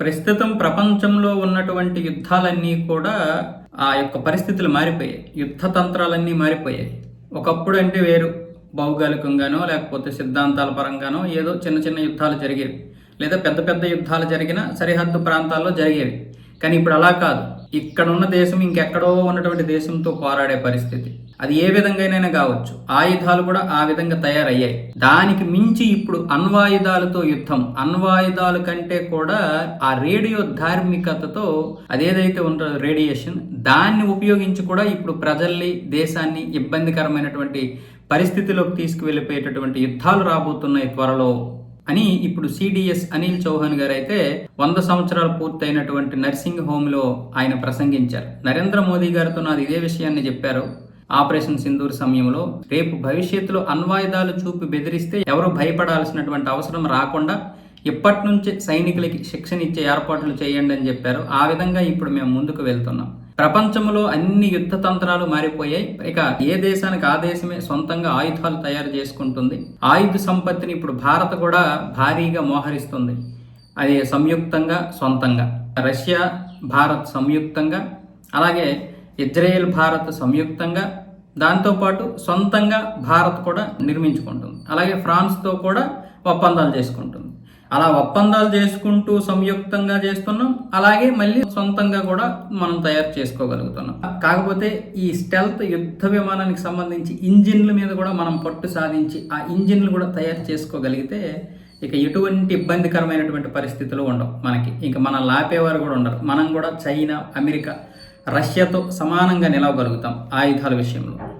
ప్రస్తుతం ప్రపంచంలో ఉన్నటువంటి యుద్ధాలన్నీ కూడా ఆ యొక్క పరిస్థితులు మారిపోయాయి. యుద్ధ తంత్రాలన్నీ మారిపోయాయి. ఒకప్పుడు అంటే వేరు. భౌగోళికంగానో లేకపోతే సిద్ధాంతాల పరంగానో ఏదో చిన్న చిన్న యుద్ధాలు జరిగేవి. లేదా పెద్ద పెద్ద యుద్ధాలు జరిగిన సరిహద్దు ప్రాంతాల్లో జరిగేవి. కానీ ఇప్పుడు అలా కాదు. ఇక్కడ ఉన్న దేశం ఇంకెక్కడో ఉన్నటువంటి దేశంతో పోరాడే పరిస్థితి. అది ఏ విధంగానైనా కావచ్చు. ఆయుధాలు కూడా ఆ విధంగా తయారయ్యాయి. దానికి మించి ఇప్పుడు అణ్వాయుధాలతో యుద్ధం. అణ్వాయుధాల కంటే కూడా ఆ రేడియో ధార్మికతతో అదేదైతే ఉంటుందో రేడియేషన్ దాన్ని ఉపయోగించి కూడా ఇప్పుడు ప్రజల్ని దేశాన్ని ఇబ్బందికరమైనటువంటి పరిస్థితిలోకి తీసుకువెళ్ళిపోయేటటువంటి యుద్ధాలు రాబోతున్నాయి త్వరలో అని ఇప్పుడు సిడిఎస్ అనిల్ చౌహాన్ గారు అయితే వంద సంవత్సరాలు పూర్తయినటువంటి నర్సింగ్ హోమ్లో ఆయన ప్రసంగించారు. నరేంద్ర మోదీ గారితో నాది ఇదే విషయాన్ని చెప్పారు. ఆపరేషన్ సింధూర్ సమయంలో రేపు భవిష్యత్తులో అణ్వాయుధాలు చూపి బెదిరిస్తే ఎవరు భయపడాల్సినటువంటి అవసరం రాకుండా ఇప్పటి నుంచే సైనికులకి శిక్షణ ఇచ్చే ఏర్పాట్లు చేయండి అని చెప్పారు. ఆ విధంగా ఇప్పుడు మేము ముందుకు వెళ్తున్నాం. ప్రపంచంలో అన్ని యుద్ధ తంత్రాలు మారిపోయాయి. ఇక ఏ దేశానికి ఆ దేశమే సొంతంగా ఆయుధాలు తయారు చేసుకుంటుంది. ఆయుధ సంపత్తిని ఇప్పుడు భారత్ కూడా భారీగా మోహరిస్తుంది. అది సంయుక్తంగా సొంతంగా. రష్యా భారత్ సంయుక్తంగా. అలాగే ఇజ్రాయెల్ భారత్ సంయుక్తంగా దాంతోపాటు సొంతంగా భారత్ కూడా నిర్మించుకుంటుంది. అలాగే ఫ్రాన్స్తో కూడా ఒప్పందాలు చేసుకుంటుంది. అలా ఒప్పందాలు చేసుకుంటూ సంయుక్తంగా చేస్తున్నాం. అలాగే మళ్ళీ సొంతంగా కూడా మనం తయారు చేసుకోగలుగుతున్నాం. కాకపోతే ఈ స్టెల్త్ యుద్ధ విమానానికి సంబంధించి ఇంజిన్ల మీద కూడా మనం పట్టు సాధించి ఆ ఇంజిన్లు కూడా తయారు చేసుకోగలిగితే ఇక ఎటువంటి ఇబ్బందికరమైనటువంటి పరిస్థితులు ఉండవు మనకి. ఇంకా మనం లాపేవారు కూడా ఉండరు. మనం కూడా చైనా అమెరికా రష్యాతో సమానంగా నిలవగలుగుతాం. ఆయుధాల విషయంలో.